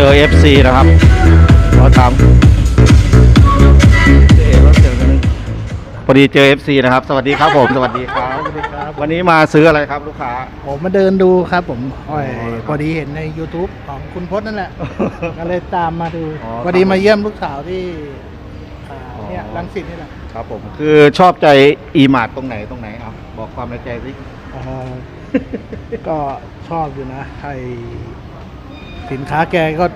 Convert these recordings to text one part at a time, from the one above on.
เจอ FC นะครับเราทำเอ๊ะรถเสียงนิดนึงพอดีเจอ FC นะครับ สวัสดีครับผม สวัสดีครับ วันนี้มาซื้ออะไรครับลูกค้า ผมมาเดินดูครับผมอ้อยพอดีเห็นใน YouTube ของคุณพจน์นั่นแหละ ก็เลยตามมาดู อ๋อ พอดีมาเยี่ยมลูกสาวที่อ่าอ๋อเนี่ยรังสิตนี่แหละครับผม คือชอบใจอีมาร์ตตรงไหนตรงไหนเอาบอกความในใจสิ อ่าก็ชอบอยู่นะไอ สินค้าแกก็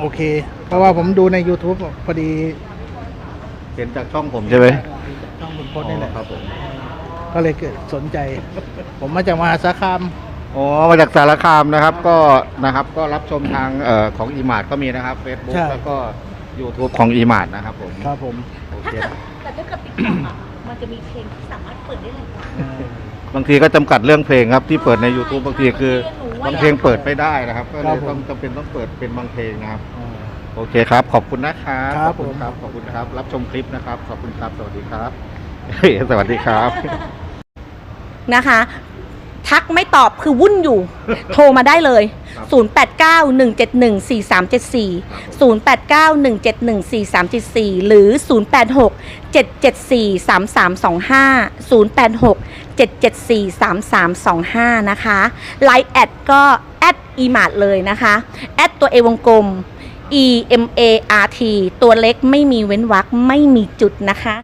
โอเค เพราะว่าผมดูใน YouTube พอดีเห็นจากช่องผมใช่ไหมช่องคุณพจน์นี่แหละอ๋อครับผมก็เลยเกิดสนใจ ผมมาจากมหาสารคาม อ๋อมาจากสารคามนะครับก็นะครับก็รับชมทางเอ่อของอีมาร์ตก็มีนะครับ Facebook ใช่ แล้วก็ YouTube ของอีมาร์ตนะครับผมครับผมโอถ้าเคเกิดแต่ถ้าเกิดติ๊กต็อกอะมันจะมีเพลงที่สามารถเปิดได้หลายวันเออบางทีก็จำกัดเรื่องเพลงครับที่เปิดใน YouTube บางทีคือ ใช่ บางเพลงเปิดไม่ได้นะครับ ก็เลครัยบผมต้องจำเป็นต้องเปิดเป็นบางเพลงนะครับอ่าโอเคครับ ขอบคุณนะครับครับขอบคุณผมครับ ขอบคุณครับ รับชมคลิปนะครับ ขอบคุณครับ สวัสดีครับ สวัสดีครับ นะคะ ทักไม่ตอบคือวุ่นอยู่ โทรมาได้เลยครับ0891714374 0891714374 หรือ 086 774 3325 086 774 3325 นะคะไลน์แอดก็แอดอีมาร์เลยนะคะแอดตัวเอวงกลม E M A R T ตัวเล็กไม่มีเว้นวรรคไม่มีจุดนะคะ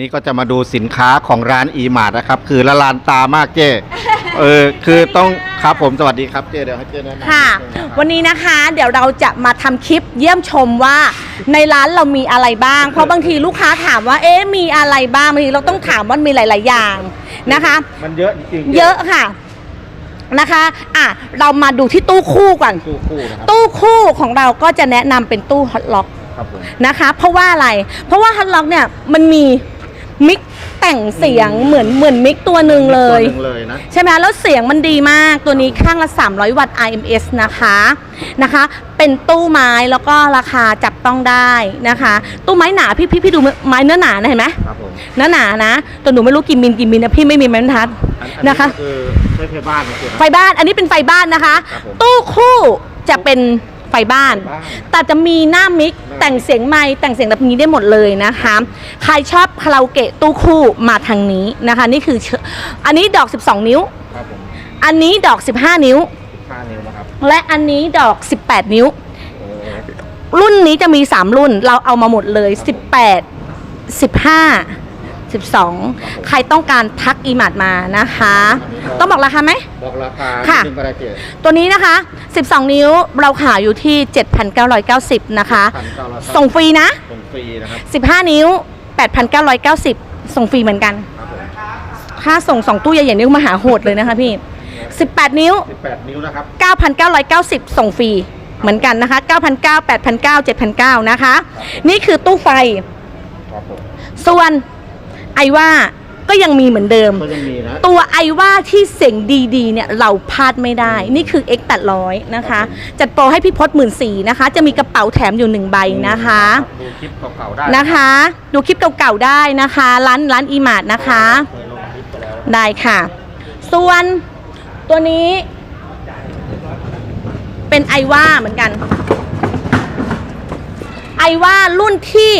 นี่ก็จะมาดูสินค้าของร้านอีมาร์นะครับ คือละลานตามากเจ้ เออคือต้องครับผมสวัสดีครับเจ้เดี๋ยวให้เจ้แนะนำค่ะนิดนึงนะครับวันนี้นะคะเดี๋ยวเราจะมาทำคลิปเยี่ยมชมว่าในร้านเรามีอะไรบ้าง เพราะบางทีลูกค้าถามว่าเอ๊ะมีอะไรบ้างบางทีเราต้องถามว่ามีหลาย ๆ อย่างนะคะ มันเยอะจริงๆเยอะค่ะนะคะอะเรามาดูที่ตู้คู่ก่อน ตู้คู่นะครับตู้คู่ของเราก็จะแนะนำเป็นตู้ฮอตล็อกครับผมนะคะ เพราะว่าอะไร เพราะว่าฮอตล็อกเนี่ยมันมีมิก แต่งเสียงเหมือนเหมือนมิกตัวหนึ่งเลย ตัวหนึ่งเลยนะ ใช่ไหมแล้วเสียงมันดีมากตัวนี้ข้างละ 300 วัตต์ IMS นะคะนะคะ เป็นตู้ไม้แล้วก็ราคาจับต้องได้นะคะ ตู้ไม้หนาพี่พี่พี่ดูไม้เนื้อหนานะเห็นไหมครับผมเนื้อหนานะตัวหนูไม่รู้กี่มิลกี่มิลนะพี่ไม่มีไม้บรรทัดอันอันะคะก็คือใช้ไฟบ้านนะคือไฟบ้านอันนี้เป็นไฟบ้านนะคะครับผมตู้คู่จะเป็น ไฟบ้านไฟบ้าน แต่จะมีหน้ามิกหน้าแต่งเสียงไม้แต่งเสียงแบบนี้ได้หมดเลยนะคะ ใครชอบคาราโอเกะตู้คู่มาทางนี้นะคะ นี่คือเชอันนี้ดอก 12 นิ้วครับผมอันนี้ดอก 15 นิ้วห้านิ้วนะครับและอันนี้ดอก 18 นิ้วโอ้รุ่นนี้จะมี 3 รุ่นเราเอามาหมดเลย 18 15 12 ใครต้องการทักอีมัดมานะคะ ต้องบอกราคาไหม บอกราคาค่ะนิดนึงก็ได้เจ๊ตัวนี้นะคะ 12 นิ้วเราขายอยู่ที่ 7,990 นะคะ พันเก้าร้อยส่งฟรีนะ ส่งฟรีนะครับ15 นิ้ว 8,990 ส่งฟรีเหมือนกัน ครับผมค่าส่ง2ตู้ใหญ่ๆนิ้วมาหาโหดเลยนะคะพี่ 18 นิ้ว สิบแปดนิ้วนะครับ9,990 ส่งฟรีเหมือนกันนะคะ9,900 8,900 7,900นะคะ นี่คือตู้ไฟ ครับผมส่วน ไอว่าก็ยังมีเหมือนเดิม ก็ยังมีนะ ตัวไอว่าที่เสียงดีๆเนี่ยเราพลาดไม่ได้ นี่คือ X ตัดร้อยนะคะ จัดโปรให้พี่พศหมื่นสี่นะคะ จะมีกระเป๋าแถมอยู่หนึ่งใบนะคะ ดูคลิปเก่าๆได้นะคะ ดูคลิปเก่าๆได้นะคะ ร้านร้านอีมาร์นะคะ เคยลงคลิปไปแล้วได้ค่ะ ส่วนตัวนี้ เป็นไอว่าเหมือนกัน ไอว่ารุ่นที่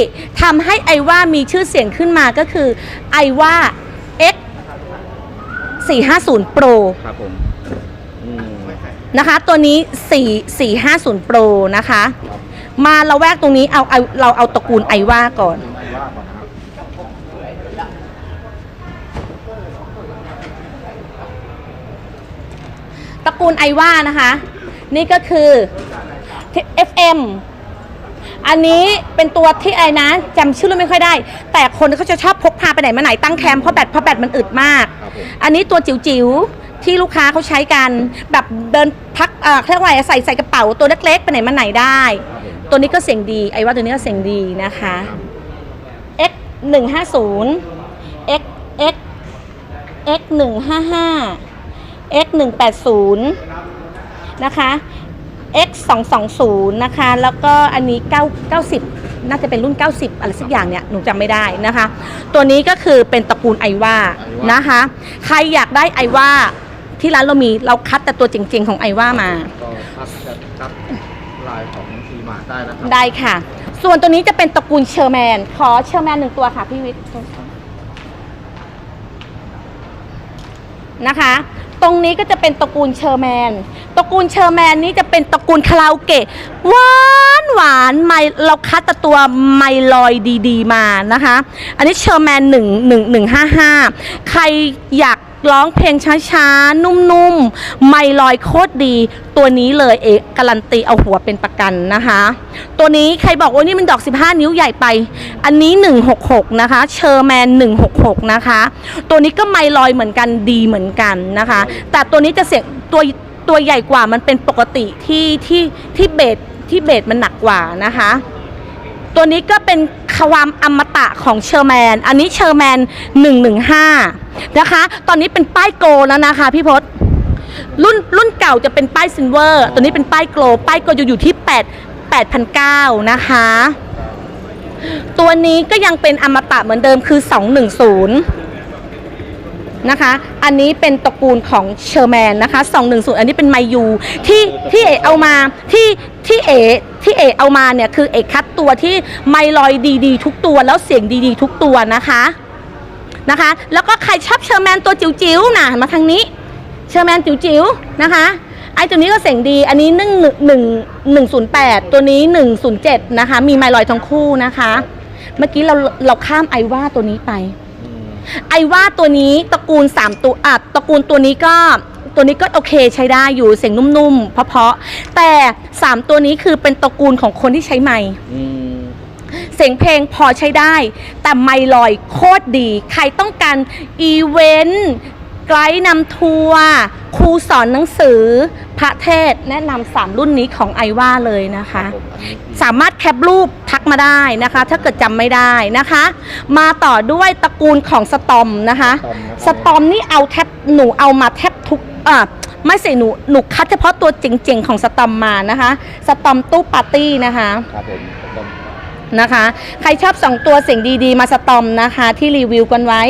ทำให้ไอว่ามีชื่อเสียงขึ้นมาก็คือไอว่า X 450 Pro ครับผมอืมนะคะ ตัวนี้ 4 450 Pro นะคะครับมาเราแวกตรงนี้เอาเอาเราเอาตระกูลไอว่าก่อนไอ้ว่าก่อนนะครับตระกูลไอว่านะคะ นี่ก็คือ FM อันนี้เป็นตัวที่ไอ้นะจำชื่อรุ่นไม่ค่อยได้ แต่คนเขาจะชอบพกพาไปไหนมาไหนตั้งแคมป์เพราะแบตเพราะแบตมันอึดมาก ครับผม อันนี้ตัวจิ๋วๆที่ลูกค้าเขาใช้กัน แบบเดินพักเอ่อเรียกว่าอะไรใส่ใส่กระเป๋าตัวเล็กๆไปไหนมาไหนได้ ครับผมตัวนี้ก็เสียงดีไอ้ว่าตัวนี้ก็เสียงดีนะคะ X 1 5 0 X X X 1 5 5 X 1 8 0นะคะ X 2 2 0นะคะ แล้วก็อันนี้ 9 90 น่าจะเป็นรุ่น 90 อะไรสักอย่างเนี่ย หนูจำไม่ได้นะคะ ตัวนี้ก็คือเป็นตระกูลไอว่านะคะ ใครอยากได้ไอว่าที่ร้านเรามีเราคัดแต่ตัวเจ๋งๆของไอว่ามา ก็คัดจะคัดลายของอีหมาดได้นะครัได้ค่ะ ส่วนตัวนี้จะเป็นตระกูลเชอร์แมน ขอเชอร์แมนหนึ่งตัวค่ะพี่วิทย์ นะคะ ตรงนี้ก็จะเป็นตระกูลเชอร์แมน ตระกูลเชอร์แมนนี้จะเป็นตระกูลคาราโอเกะหวานหวานไมเราคัดแต่ตัวไมลอยดีๆมานะคะ อันนี้เชอร์แมนหนึ่งหนึ่งหนึ่งห้าห้าใครอยาก ร้องเพลงช้าๆ นุ่มๆ ไม่ลอยโคตรดี ตัวนี้เลยเอกการันตีเอาหัวเป็นประกันนะคะ ตัวนี้ใครบอกว่านี่มันดอก 15 นิ้วใหญ่ไป อันนี้ 166 นะคะ เชอร์แมน 166 นะคะ ตัวนี้ก็ไม่ลอยเหมือนกันดีเหมือนกันนะคะ แต่ตัวนี้จะเสียงตัวตัวใหญ่กว่ามันเป็นปกติที่ที่ที่เบสที่เบสมันหนักกว่านะคะตัวนี้ก็เป็นความอมตะของเชอร์แมน อันนี้เชอร์แมน 115 นะคะ ตอนนี้เป็นป้ายโกลแล้วนะคะพี่พศรุ่นรุ่นเก่าจะเป็นป้ายซิลเวอร์ตัวนี้เป็นป้ายโกลป้ายโกลจะอยู่ที่ 8 8,900นะคะ ตัวนี้ก็ยังเป็นอมตะเหมือนเดิมคือ 210 นะคะ อันนี้เป็นตระกูลของเชอร์แมนนะคะ 210 อันนี้เป็นไมยูที่ที่เอเอามาที่ที่เอที่เอเอามาเนี่ยคือเอคัดตัวที่ไมลอยดีๆ ทุกตัวแล้วเสียงดีๆ ทุกตัวนะคะ นะคะ แล้วก็ใครชอบเชอร์แมนตัวจิ๋วๆนะมาทางนี้ เชอร์แมนจิ๋วๆนะคะไอตัวนี้ก็เสียงดี อันนี้หนึ่งหนึ่งหนึ่งศูนย์แปดตัวนี้หนึ่งศูนย์เจ็ดนะคะ มีไมลอยทั้งคู่นะคะ เมื่อกี้เราเราข้ามไอว่าตัวนี้ไป ไอว่าตัวนี้ตระกูล3ตัวอะตระกูลตัวนี้ก็ตัวนี้ก็โอเคใช้ได้อยู่เสียงนุ่มๆ เพราะๆแต่ 3 ตัวนี้คือเป็นตระกูลของคนที่ใช้ไมค์อืม เสียงเพลงพอใช้ได้ แต่ไมค์ลอยโคตรดี ใครต้องการอีเวนต์ไกด์นำทัวร์ครูสอนหนังสือ พระเทศน์แนะนำสามรุ่นนี้ของไอว่าเลยนะคะผมอันนี้สามารถแคปรูปทักมาได้นะคะ ถ้าเกิดจำไม่ได้นะคะ มาต่อด้วยตระกูลของสตอมนะคะ สตอมนี่เอาแทบหนูเอามาแทบทุกอ่าไม่ใส่หนูหนูคัดเฉพาะตัวเจ๋งๆของสตอมมานะคะ สตอมตู้ปาร์ตี้นะคะครับผมผม นะคะ ใครชอบ 2 ตัวเสียงดีๆ มาสตอมนะคะ ที่รีวิวกันไว้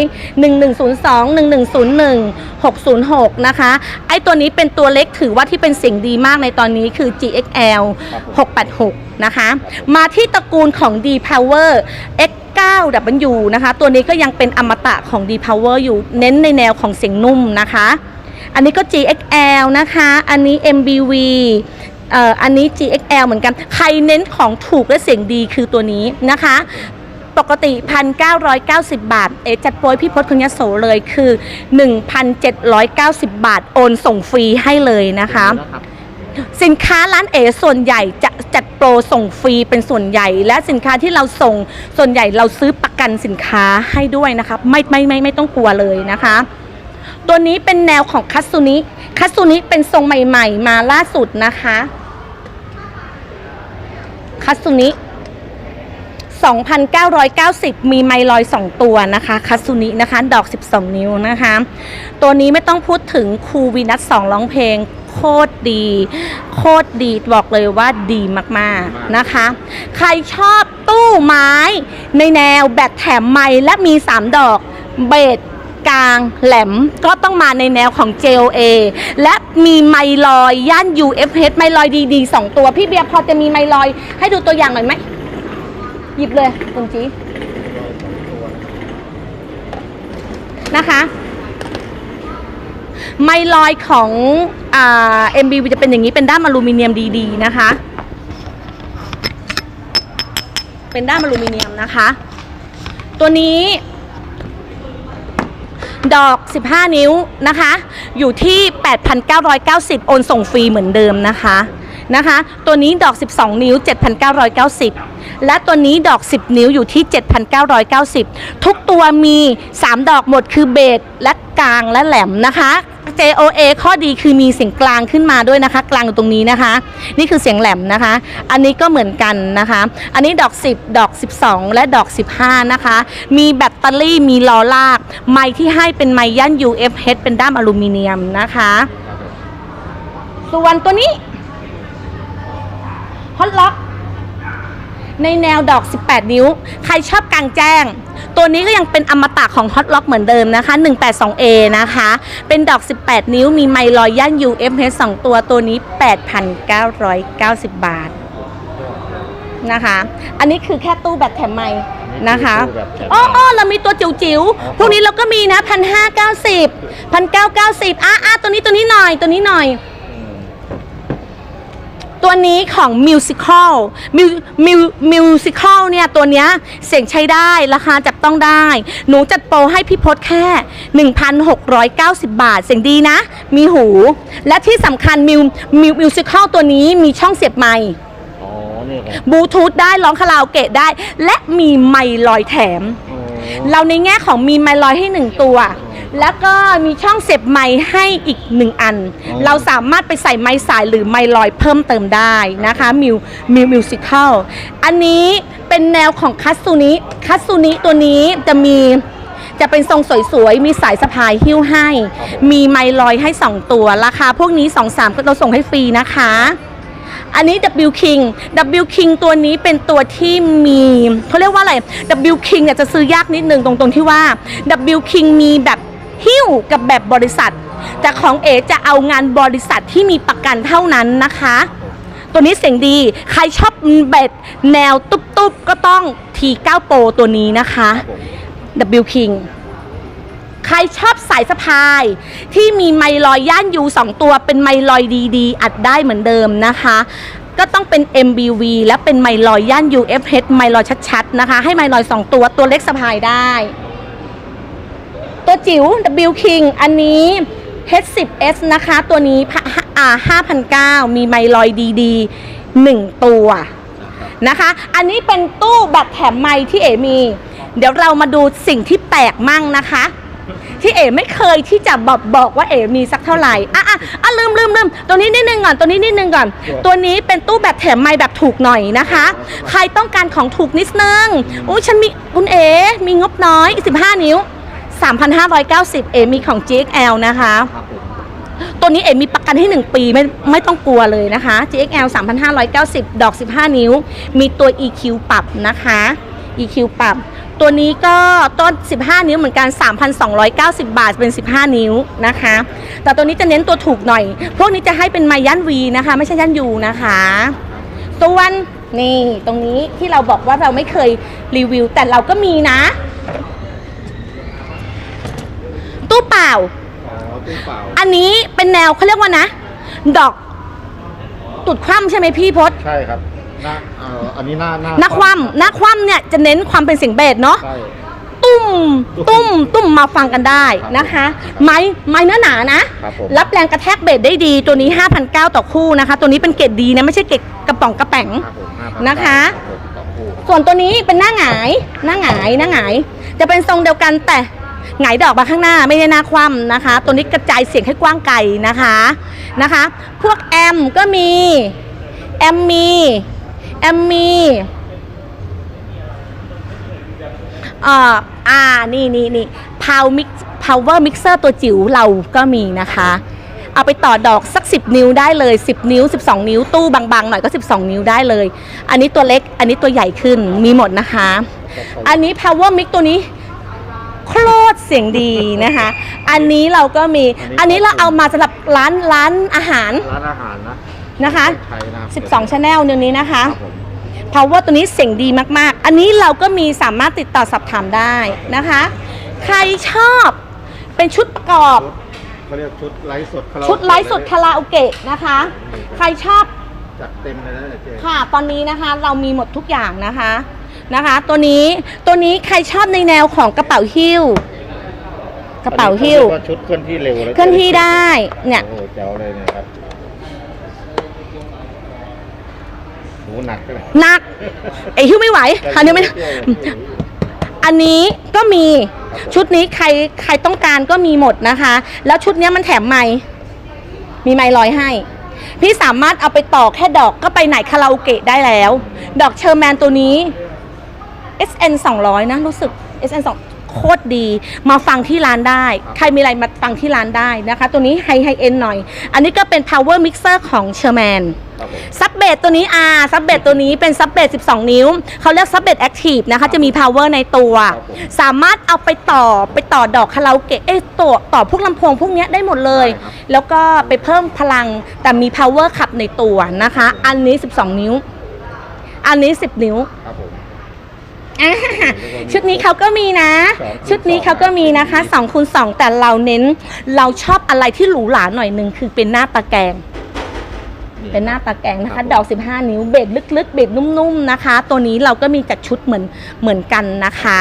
1102 1101 606 นะคะ ไอตัวนี้เป็นตัวเล็กถือว่าที่เป็นเสียงดีมากในตอนนี้คือ GXL 686 นะคะ มาที่ตระกูลของ D Power X9W นะคะ ตัวนี้ก็ยังเป็นอมตะของ D Power อยู่เน้นในแนวของเสียงนุ่มนะคะ อันนี้ก็ GXL นะคะ อันนี้ MBV เอ่ออันนี้ GXL เหมือนกัน ใครเน้นของถูกและเสียงดีคือตัวนี้นะคะ ปกติ 1,990 บาท เอะจัดโปรยพี่พศคนยโสเลยคือ 1,790 บาท โอนส่งฟรีให้เลยนะคะนะครับสินค้าร้านเอส่วนใหญ่จะจัดโปรส่งฟรีเป็นส่วนใหญ่ และสินค้าที่เราส่งส่วนใหญ่เราซื้อประกันสินค้าให้ด้วยนะคะไม่ไม่ไม่ไม่ต้องกลัวเลยนะคะ ตัวนี้เป็นแนวของคัตสุนิคัตสุนิเป็นทรงใหม่ ๆ มาล่าสุดนะคะ คัตสุนิ2,990 มีไมลอย 2 ตัวนะคะคัตสุนินะคะ ดอก 12 นิ้วนะคะ ตัวนี้ไม่ต้องพูดถึงครูวีนัส2ร้องเพลง โคตรดี โคตรดีบอกเลยว่าดีมากๆนะคะ ใครชอบตู้ไม้ในแนวแบตแถมไม้และมี 3 ดอกเบส กลางแหลมก็ต้องมาในแนวของ JOA และมีไมลอยย่าน UFH ไมลอยดีๆ2ตัว พี่เบียร์พอจะมีไมลอยให้ดูตัวอย่างหน่อยไหม หยิบเลยคุณจีนะคะไมลอยของอ่า MBV จะเป็นอย่างนี้เป็นด้ามอลูมิเนียมดีๆนะคะ เป็นด้ามอลูมิเนียมนะคะ ตัวนี้ ดอก 15 นิ้วนะคะ อยู่ที่ 8,990 โอนส่งฟรีเหมือนเดิมนะคะนะคะ ตัวนี้ดอก 12 นิ้ว 7,990 และตัวนี้ดอก 10 นิ้วอยู่ที่ 7,990 ทุกตัวมี 3 ดอกหมดคือเบสและกลางและแหลมนะคะ JOA ข้อดีคือมีเสียงกลางขึ้นมาด้วยนะคะ กลางอยู่ตรงนี้นะคะ นี่คือเสียงแหลมนะคะ อันนี้ก็เหมือนกันนะคะ อันนี้ดอก 10 ดอก 12 และดอก 15 นะคะ มีแบตเตอรี่มีล้อลาก ไม้ที่ให้เป็นไม้ย่าน UFH เป็นด้ามอลูมิเนียมนะคะ ส่วนตัวนี้ฮอตล็อกในแนวดอก 18 นิ้ว ใครชอบกลางแจ้ง ตัวนี้ก็ยังเป็นอมตะของ Hot Lock เหมือนเดิมนะคะ 182A นะคะ เป็นดอก 18 นิ้ว มีไมลอยย่าน UFH 2 ตัว ตัวนี้ 8,990 บาทนะคะ อันนี้คือแค่ตู้แบตแถมไม้นะคะตู้แบบแถมไมค์อ๋ออ๋อเรามีตัวจิ๋วจิ๋วๆอ๋อพวกนี้เราก็มีนะพันห้าเก้าสิบพันเก้าเก้าสิบอะอะตัวนี้ตัวนี้หน่อยตัวนี้หน่อย ตัวนี้ของ Musical Mu- Mu- Musical เนี่ยตัวเนี้ยเสียงใช้ได้ราคาจับต้องได้ หนูจัดโปรให้พี่พศแค่ 1,690 บาท เสียงดีนะ มีหู และที่สำคัญ Mu- Mu- Musical ตัวนี้มีช่องเสียบไมค์อ๋อนี่ครับบลูทูธได้ร้องคาราโอเกะได้ และมีไมค์ลอยแถมอ๋อ เราในแง่ของมีไมค์ลอยให้หนึ่งตัว แล้วก็มีช่องเสียบไมค์ให้อีกหนึ่งอันอ๋อเราสามารถไปใส่ไมค์สายหรือไมค์ลอยเพิ่มเติมได้นะคะมิวมิวมิวสิคลอันนี้เป็นแนวของคัตซูนิคัตซูนิตัวนี้จะมีจะเป็นทรงสวยๆ มีสายสะพายหิ้วให้ มีไมค์ลอยให้ 2 ตัว ราคาพวกนี้ 2-3 ก็เราส่งให้ฟรีนะคะ อันนี้ W King W King ตัวนี้เป็นตัวที่มีเขาเรียกว่าอะไร W King เนี่ยจะซื้อยากนิดนึงตรงตรงที่ว่า W King มีแบบหิ้วกับแบบบริษัท แต่ของเอจะเอางานบริษัทที่มีประกันเท่านั้นนะคะ ตัวนี้เสียงดี ใครชอบเบ็ดแนวตุ๊บๆ ก็ต้อง T9 Pro ตัวนี้นะคะ W King ใครชอบสายสะพาย ที่มีไมลอยย่านยูสองตัวเป็นไมลอยดีๆ อัดได้เหมือนเดิมนะคะ ก็ต้องเป็น MBV และเป็นไมลอยย่าน UFH ไมลอยชัดๆนะคะ ให้ไมลอย2ตัวตัวเล็กสะพายได้ ตัวจิ๋ว W King อันนี้ H10S นะคะ ตัวนี้อ่า5,900มีไมลอยดีๆ1ตัวนะคะ อันนี้เป็นตู้บัตรแถมไม้ที่เอมี เดี๋ยวเรามาดูสิ่งที่แปลกมั่งนะคะ ที่เอไม่เคยที่จะบอกบอกว่าเอมีสักเท่าไหร่อะอะอะลืมลืมลืมตัวนี้นิดนึงก่อนตัวนี้นิดนึงก่อน ตัวนี้เป็นตู้แบบแถมไม้แบบถูกหน่อยนะคะ ใครต้องการของถูกนิดนึงอุ้ยฉันมีคุณเอมีงบน้อย 15 นิ้ว 3,590 เอมีของ GXL นะคะครับผมตัวนี้เอ็มมีประกันให้ 1 ปีไม่ไม่ต้องกลัวเลยนะคะ GXL 3,590 ดอก 15 นิ้ว มีตัว EQ ปรับนะคะ EQ ปรับ ตัวนี้ก็ต้น 15 นิ้วเหมือนกัน 3,290 บาทเป็น 15 นิ้วนะคะ แต่ตัวนี้จะเน้นตัวถูกหน่อย พวกนี้จะให้เป็นไมย่านวีนะคะ ไม่ใช่ย่านยูนะคะส่วนนี่ตรงนี้ที่เราบอกว่าเราไม่เคยรีวิว แต่เราก็มีนะ ตู้เปล่าอ๋อตู้เปล่าอันนี้เป็นแนวเขาเรียกว่านะ ดอก ตุดคว่ำใช่ไหมพี่พศใช่ครับ หน้าเอ่ออันนี้หน้าหน้าหน้าคว่ำหน้าคว่ำเนี่ยจะเน้นความเป็นเสียงเบสเนาะ ใช่ ตุ้ม ตุ้ตุ้มมตุ้มมาฟังกันได้ครับนะคะ ไม้ไม้เนื้อหนานะ ครับผม รับแรงกระแทกเบสได้ดี ตัวนี้ 5,900 ต่อคู่นะคะ ตัวนี้เป็นเกรดดีนะ ไม่ใช่เกรดกระป๋องกระแป๋ง ครับผมห้าพันะคะครับผมต่อคู่ส่วนตัวนี้เป็นหน้าหงาย หน้าหงาย หน้าหงาย จะเป็นทรงเดียวกันแต่หงายดอกมาข้างหน้าไม่ได้หน้าคว่ำนะคะ ตัวนี้กระจายเสียงให้กว้างไกลนะคะ นะคะ พวกแอมก็มี แอมมี แอมมีเอ่ออ่า นี่นี่นี่พาวมิกพาวเวอร์มิกเซอร์ตัวจิ๋วเราก็มีนะคะ เอาไปต่อดอกสัก 10 นิ้วได้เลย 10 นิ้ว 12 นิ้วตู้บางๆหน่อยก็ 12 นิ้วได้เลย อันนี้ตัวเล็ก อันนี้ตัวใหญ่ขึ้นมีหมดนะคะ อันนี้ power mic ตัวนี้โคตรเสียงดีนะคะ อันนี้เราก็มี อันนี้เราเอามาสำหรับร้านร้านอาหาร ร้านอาหารนะ นะคะไทยนะครับ12 channel เดี๋ยวนี้นะคะ ครับผม power ตัวนี้เสียงดีมากๆ อันนี้เราก็มีสามารถติดต่อสอบถามได้นะคะ ใครชอบเป็นชุดประกอบ เขาเรียกชุดไลฟ์สดคาราโอเกะชุดไลฟ์สดคาราโอเกะนะคะ ใครชอบ จัดเต็มเลยนะเนี่ยเจ๊ ค่ะ ตอนนี้นะคะเรามีหมดทุกอย่างนะคะนะคะ ตัวนี้ตัวนี้ใครชอบในแนวของกระเป๋าหิ้ว กระเป๋าหิ้วอันนี้ขรียกาชุดเคลื่อนที่เร็วแล้วเคลื่อนที่ได้เนี่ยโอ้โหเจ๋วเลยเนี่ยครับ โหหนักเลยหนักไอหิ้วไม่ไหวอันนี้ไม่ อันนี้ก็มีชุดนี้ใครใครต้องการก็มีหมดนะคะ แล้วชุดเนี้ยมันแถมไม้มีไม้ลอยให้ พี่สามารถเอาไปต่อแค่ดอกก็ไปไหนคาราโอเกะได้แล้ว ดอกเชอร์แมนตัวนี้ SN 200นะรู้สึก SN 2 โคโคตรดีมาฟังที่ร้านได้ ใครมีอะไรมาฟังที่ร้านได้นะคะ ตัวนี้ไฮไฮเอ็นหน่อย อันนี้ก็เป็น power mixer ของเชอร์แมนครับผมซับเบสตัวนี้อ่าซับเบสตัวนี้เป็นซับเบส12 นิ้ว เขาเรียกซับเบสแอคทีฟนะคะ จะมี power ในตัวครับผมสามารถเอาไปต่อไปต่อดอกคาราโอเกะเอ้ยต่อต่อพวกลำโพงพวกเนี้ยได้หมดเลยได้ครับแล้วก็ไปเพิ่มพลังแต่มี power ขับในตัวนะคะ อันนี้ 12 นิ้ว อันนี้ 10 นิ้วครับผม อ่าชุดนี้เขาก็มีนะสองคูณชุดนี้เขาก็มีนะคะ2คูณ2แต่เราเน้น เราชอบอะไรที่หรูหราหน่อยหนึ่งคือเป็นหน้าตะแกรงเป็นหน้าตาแกงนะครัคะบผมดอก 15 นิ้วเบรดลึกๆ เบรดนุ่มๆนะคะ ตัวนี้เราก็มีจากชุดเหมือนเหมือนกันนะคะ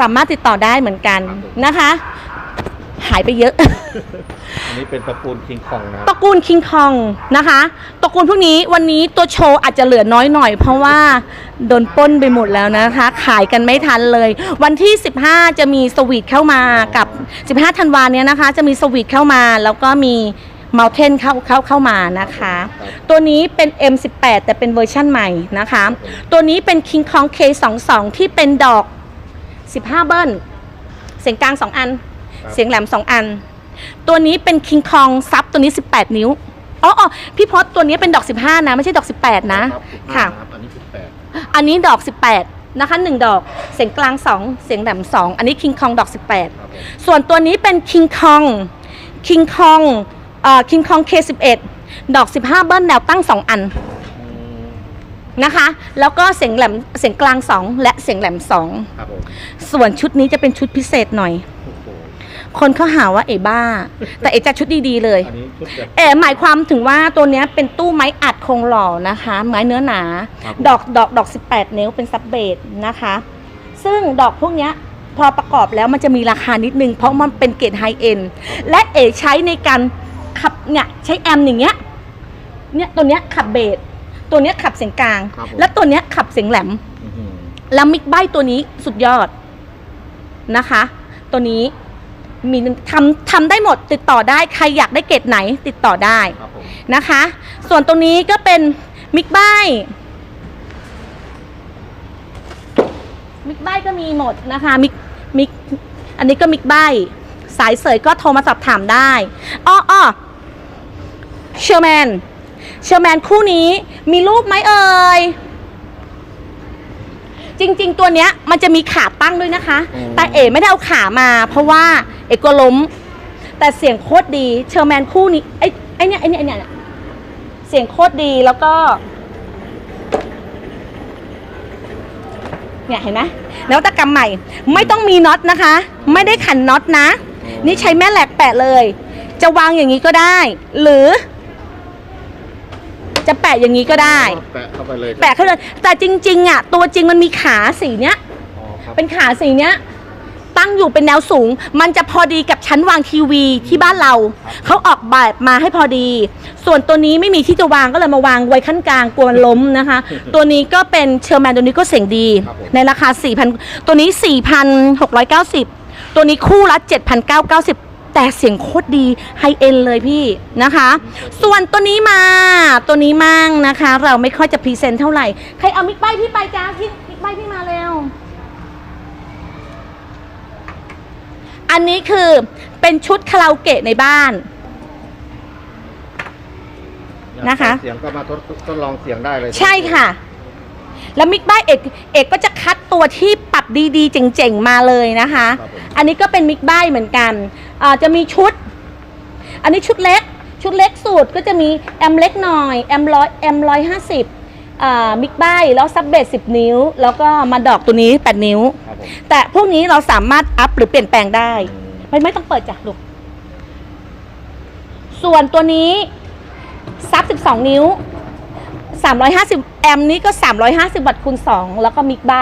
สามารถติดต่อได้เหมือนกันนะคะ หายไปเยอะ อันนี้เป็นตระกูลคิงคองนะตระกูลคิงคองนะคะตระกูลพวกนี้วันนี้ตัวโชว์อาจจะเหลือน้อยหน่อย เพราะว่าโดนปล้นไปหมดแล้วนะคะ ขายกันไม่ทันเลย วันที่ 15 จะมีสวีทเข้ามากับ 15ธันวาเนี้ยนะคะ จะมีสวีทเข้ามาแล้วก็มีเมลเทนเข้าเข้าเข้ามานะคะ ตัวนี้เป็น M18 แต่เป็นเวอร์ชั่นใหม่นะคะ ตัวนี้เป็น King Kong K22 ที่เป็นดอก 15 เบิ้ลเสียงกลาง 2 อัน ครับ เสียงแหลม 2 อัน ตัวนี้เป็น King Kong ซับตัวนี้ 18 นิ้วอ๋อออพี่พศตัวนี้เป็นดอก 15 นะ ไม่ใช่ดอก 18 นะรับค่ะรับอันนี้สิบแปดอันนี้ดอก 18 นะคะ 1 ดอก เสียงกลาง 2 เสียงแหลม 2 อันนี้ King Kong ดอกครับผม18ส่วนตัวนี้เป็น King Kong King Kong เอ่อ King Kong K11 ดอก 15 เบิ้ลแนวตั้ง 2 อัน อืมนะคะ แล้วก็เสียงแหลมเสียงกลาง 2 และเสียงแหลม 2 ครับผมส่วนชุดนี้จะเป็นชุดพิเศษหน่อยโอ้โห คนเขาหาว่าเอ๋บ้า แต่เอ๋จัดชุดดีๆเลย อันนี้ชุดแบบ เอ๋หมายความถึงว่าตัวเนี้ยเป็นตู้ไม้อัดโครงหล่อนะคะ ไม้เนื้อหนา ครับ ดอกดอกดอก 18 นิ้วเป็นซับเบสนะคะ ซึ่งดอกพวกเนี้ยพอประกอบแล้วมันจะมีราคานิดนึง เพราะมันเป็นเกรดไฮเอ็นและเอ๋ใช้ในการขับเนี่ยใช้แอมอย่างเงี้ยเนี่ยตัวเนี้ยขับเบสตัวเนี้ยขับเสียงกลาง ครับผม และตัวเนี้ยขับเสียงแหลม อื้อหือแล้วมิกไบตัวนี้สุดยอดนะคะ ตัวนี้ มีทำทำได้หมดติดต่อได้ใครอยากได้เกรดไหนติดต่อได้ครับผมนะคะ ส่วนตรงนี้ก็เป็นมิกไบมิกไบก็มีหมดนะคะมิกมิกอันนี้ก็มิกไบสายเสยก็โทรมาสอบถามได้อ้ออ้อเชอร์แมนเชอร์แมนคู่นี้มีรูปไหมเอ่ย จริง ๆ ตัวเนี้ยมันจะมีขาตั้งด้วยนะคะ อืม แต่เอ๋ไม่ได้เอาขามา เพราะว่าเอกก็ล้ม แต่เสียงโคตรดีเชอร์แมนคู่นี้ไอ้ไอ้เนี่ยไอ้เนี่ยไอ้เนี่ยเสียงโคตรดีแล้วก็เนี่ยเห็นไหมนวัตกรรมใหม่ ไม่ต้องมีน็อตนะคะ ไม่ได้ขันน็อตนะ นี่ใช้แม่แหลกแปะเลย จะวางอย่างนี้ก็ได้ หรือ จะแปะอย่างนี้ก็ได้ แปะเข้าไปเลยแปะเข้าเลยแต่จริง ๆอะตัวจริงมันมีขาสีเนี้ย อ๋อครับเป็นขาสีเนี้ย ตั้งอยู่เป็นแนวสูง มันจะพอดีกับชั้นวางทีวีที่บ้านเรา เขาออกแบบมาให้พอดี ส่วนตัวนี้ไม่มีที่จะวางก็เลยมาวางไว้ขั้นกลางกลัวมันล้มนะคะ ตัวนี้ก็เป็นเชอร์แมนตัวนี้ก็เสียงดี ในราคา 4,000 ตัวนี้ 4,690 ตัวนี้คู่ละ7,990 แต่เสียงโคตรดีไฮเอ็นเลยพี่นะคะ ส่วนตัวนี้มาตัวนี้มั่งนะคะ เราไม่ค่อยจะพรีเซนต์เท่าไหร่ ใครเอามิกไบพี่ไปจ้าพี่มิกไบพี่มาเร็วอันนี้คือเป็นชุดคาราโอเกะในบ้านนะคะ เสียงก็มาทดทดลองเสียงได้เลย ใช่ค่ะ แล้วมิกบ้าเอกเอกก็จะคัดตัวที่ปรับดีๆ เจ๋งๆ มาเลยนะคะครับผมอันนี้ก็เป็นมิกบ้าเหมือนกัน อ่าจะมีชุด อันนี้ชุดเล็ก ชุดเล็กสูตรก็จะมีแอมเล็กหน่อยแอมร้อยแอมร้อยห้าสิบอ่ามิกบ้าแล้วซับเบสสิบนิ้ว แล้วก็มาดอกตัวนี้แปดนิ้วครับผมแต่พวกนี้เราสามารถอัพหรือเปลี่ยนแปลงได้ ไม่ไม่ต้องเปิดจ้ะลูกส่วนตัวนี้ซับ12นิ้ว 350 แอมป์นี้ก็ 350 วัตต์คูณ2แล้วก็มิกไบ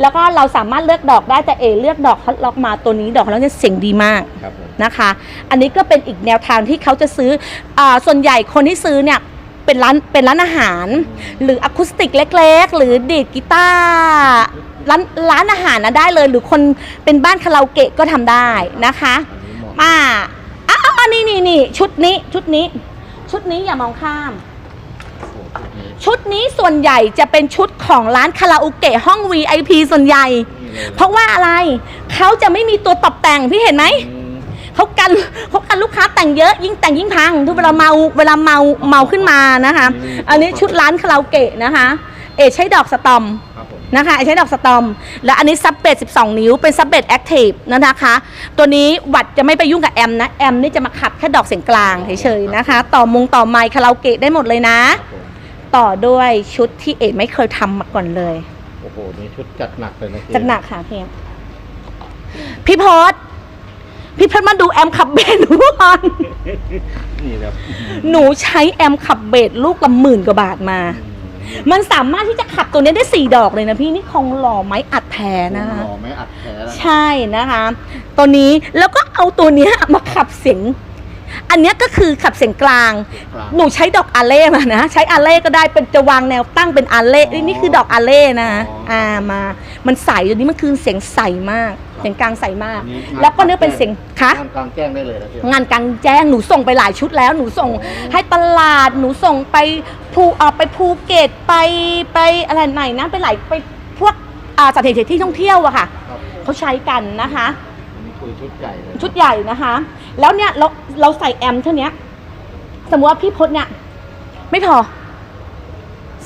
แล้วก็เราสามารถเลือกดอกได้แต่เอเลือกดอกฮอตล็อกมาตัวนี้ดอกแล้วจะเสียงดีมากครับผมนะคะ อันนี้ก็เป็นอีกแนวทางที่เขาจะซื้ออาส่วนใหญ่คนที่ซื้อเนี่ยเป็นร้านเป็นร้านอาหาร หรืออะคูสติกเล็ก ๆ หรือดีดกีตาร์ร้านร้านอาหารนะได้เลย หรือคนเป็นบ้านคาราโอเกะก็ทำได้นะคะอันนี้เหมาะ มาอ้าวอ้าวนี่นี่นี่ชุดนี้ชุดนี้ ชุดนี้อย่ามองข้ามโอ้โห ชุดนี้ชุดนี้ส่วนใหญ่จะเป็นชุดของร้านคาราโอเกะห้อง VIP ส่วนใหญ่นี่เลยเพราะว่าอะไรเขาจะไม่มีตัวตกแต่งพี่เห็นไหมอืมเขากันเขากันลูกค้าแต่งเยอะยิ่งแต่งยิ่งพังทุกเวลาเมาเวลาเมาเมาขึ้นมานะคะ อันนี้ชุดร้านคาราโอเกะนะคะ เอใช้ดอกสตอมครับผมนะคะใช้ดอกสตอม และอันนี้ซับเบส12 นิ้วเป็นซับเบสแอคทีฟนะคะ ตัวนี้วัดจะไม่ไปยุ่งกับแอมนะ แอมนี่จะมาขับแค่ดอกเสียงกลางเฉยๆนะคะ ต่อมงต่อไมค์คาราโอเกะได้หมดเลยนะครับผม ต่อด้วยชุดที่เอ๋ไม่เคยทำมาก่อนเลย โอ้โหนี่ชุดจัดหนักเลยนะเจ๊จัดหนักค่ะพี่พี่พศพี่พศมาดูแอมขับเบสหนูก่อนนี่ครับหนูใช้แอมขับเบสลูกละหมื่นกว่าบาทมา มันสามารถที่จะขับตัวนี้ได้สี่ดอกเลยนะพี่นี่คงหล่อไม้อัดแท้นะคะ หล่อไม่อัดแท้แล้วใช่นะคะ ตัวนี้แล้วก็เอาตัวเนี้ยมาขับเสียง อันเนี้ยก็คือขับเสียงกลางกลาง หนูใช้ดอกอาเล่มานะ ใช้อาเล่ก็ได้เป็นจะวางแนวตั้งเป็นอาเล่อ๋อนี่คือดอกอาเล่นะอ๋ออ่อ่ามา มันใสตัวนี้มันคือเสียงใสมาก เสียงกลางใสมากอันนี้แล้วก็เนื้อเป็นเสียงคะงานกลางแจ้งได้เลยนะเจ๊งานกลางแจ้งหนูส่งไปหลายชุดแล้วหนูส่งให้ตลาดหนูส่งไปภูเอ่อไปภูเก็ตไปไปอะไรไหนนะไปหลายไปพวกอ่าสถานที่ที่ท่องเที่ยวอะค่ะครับเขาใช้กันนะคะอันนี้คุยชุดใหญ่เลยชุดใหญ่นะคะ แล้วเนี่ยเราเราใส่แอมเท่าเนี้ยสมมติว่าพี่พศเนี่ย ไม่พอ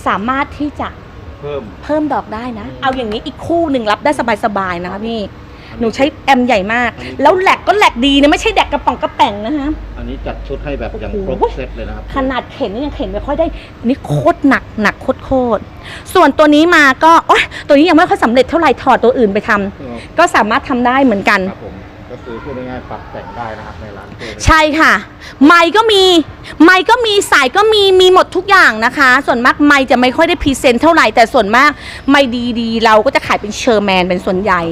สามารถที่จะเพิ่มเพิ่มดอกได้นะ เอาอย่างนี้อีกคู่หนึ่งรับได้สบายๆนะคะพี่อันนี้หนูใช้แอมใหญ่มากอันนี้แล้วแหลกก็แหลกดีนะไม่ใช่แดกกระป๋องกระแป๋งนะคะอันนี้จัดชุดให้แบบอย่างโอ้คโหรบเซตเลยนะครับ ขนาดเข็นนี่ยังเข็นไม่ค่อยได้ อันนี่โคตรหนักหนักโคตรโคตรส่วนตัวนี้มาก็โอ๊ยตัวนี้ยังไม่ค่อยสำเร็จเท่าไหร่ถอดตัวอื่นไปทำก็สามารถทำได้เหมือนกัน ครับผมก็คือพูดง่ายๆปรับแต่งได้นะครับในร้านเจ๊ใช่ค่ะ ไมค์ก็มี ไมค์ก็มีสายก็มีมีหมดทุกอย่างนะคะ ส่วนมากไมค์จะไม่ค่อยได้พรีเซนต์เท่าไหร่แต่ส่วนมากไมค์ดีๆ เราก็จะขายเป็นเชอร์แมนเป็นส่วนใหญ่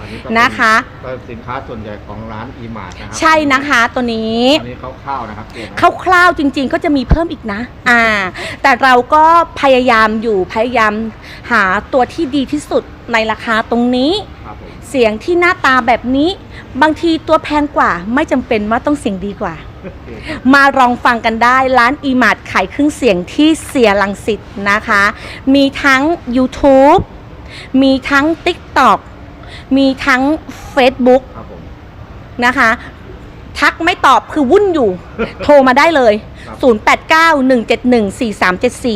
อันนี้ก็นะคะเป็นสินค้าส่วนใหญ่ของร้านอีมาร์ทนะครัใช่นะคะตัวนี้ อันนี้คร่าวๆนะครับเจ๊นะคร่าวๆจริงๆก็จะมีเพิ่มอีกนะ อ่า แต่เราก็พยายามอยู่พยายามหาตัวที่ดีที่สุดในราคาตรงนี้ครับผมเสียงที่หน้าตาแบบนี้ บางทีตัวแพงกว่า ไม่จำเป็นว่าต้องเสียงดีกว่า มาลองฟังกันได้ร้านอีมาร์ทขายเครื่องเสียงที่เสียลังสิตนะคะ มีทั้ง YouTube มีทั้ง TikTok มีทั้ง Facebook ครับผม นะคะ ทักไม่ตอบคือวุ่นอยู่ โทรมาได้เลยครับ 0891714374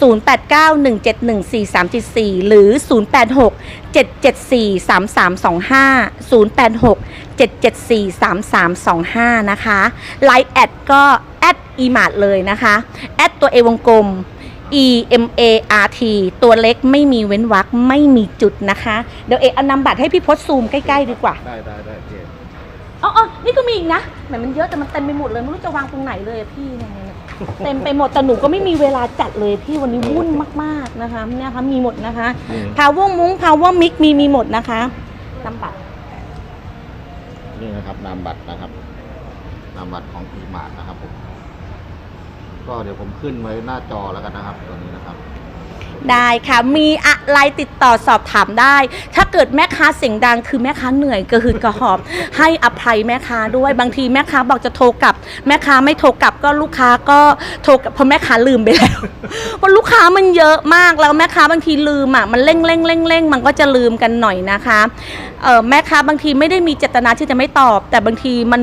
0891714374 หรือ 086-774-3325 086-774-3325 นะคะไลน์แอดก็แอดอีมาร์เลยนะคะแอดตัวเอวงกลม E M A R T ตัวเล็กไม่มีเว้นวรรคไม่มีจุดนะคะ เดี๋ยวเอกเอานำบัตรให้พี่พศซูมใกล้ ๆ ดีกว่า ได้ได้ได้เจ๊ อ๋อออนี่ก็มีอีกนะแหมมันเยอะแต่มันเต็มไปหมดเลยไม่รู้จะวางตรงไหนเลยอะพี่เนี่ยเนี่ยเต็มไปหมดแต่หนูก็ไม่มีเวลาจัดเลยพี่วันนี้วุ่นมากๆนะคะเนี่ยค่ะมีหมดนะคะอืม พาวเวอร์มุ้งพาวเวอร์มิกมีมีหมดนะคะนำบัตรนี่นะครับนามบัตรนะครับนามบัตรของอีมาร์ทนะครับผมก็เดี๋ยวผมขึ้นไว้หน้าจอแล้วกันนะครับตัวนี้นะครับ ได้ค่ะ มีอะไรติดต่อสอบถามได้ ถ้าเกิดแม่ค้าเสียงดังคือแม่ค้าเหนื่อยกระหืดกระหอบ ให้อภัยแม่ค้าด้วยบางทีแม่ค้าบอกจะโทรกลับ แม่ค้าไม่โทรกลับก็ลูกค้าก็โทรกลับเพราะแม่ค้าลืมไปแล้วเพราะลูกค้ามันเยอะมากแล้วแม่ค้าบางทีลืมอะมันเร่งเร่งเร่งเร่งมันก็จะลืมกันหน่อยนะคะเออแม่ค้าบางทีไม่ได้มีเจตนาที่จะไม่ตอบ แต่บางทีมัน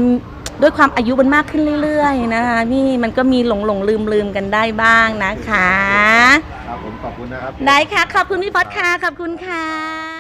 ด้วยความอายุมันมากขึ้นเรื่อยๆนะคะนี่มันก็มีหลงหลงลืมลืมกันได้บ้างนะคะ ขอบคุณนะครับ ได้ค่ะ ขอบคุณพี่พอดค่ะ ขอบคุณค่ะ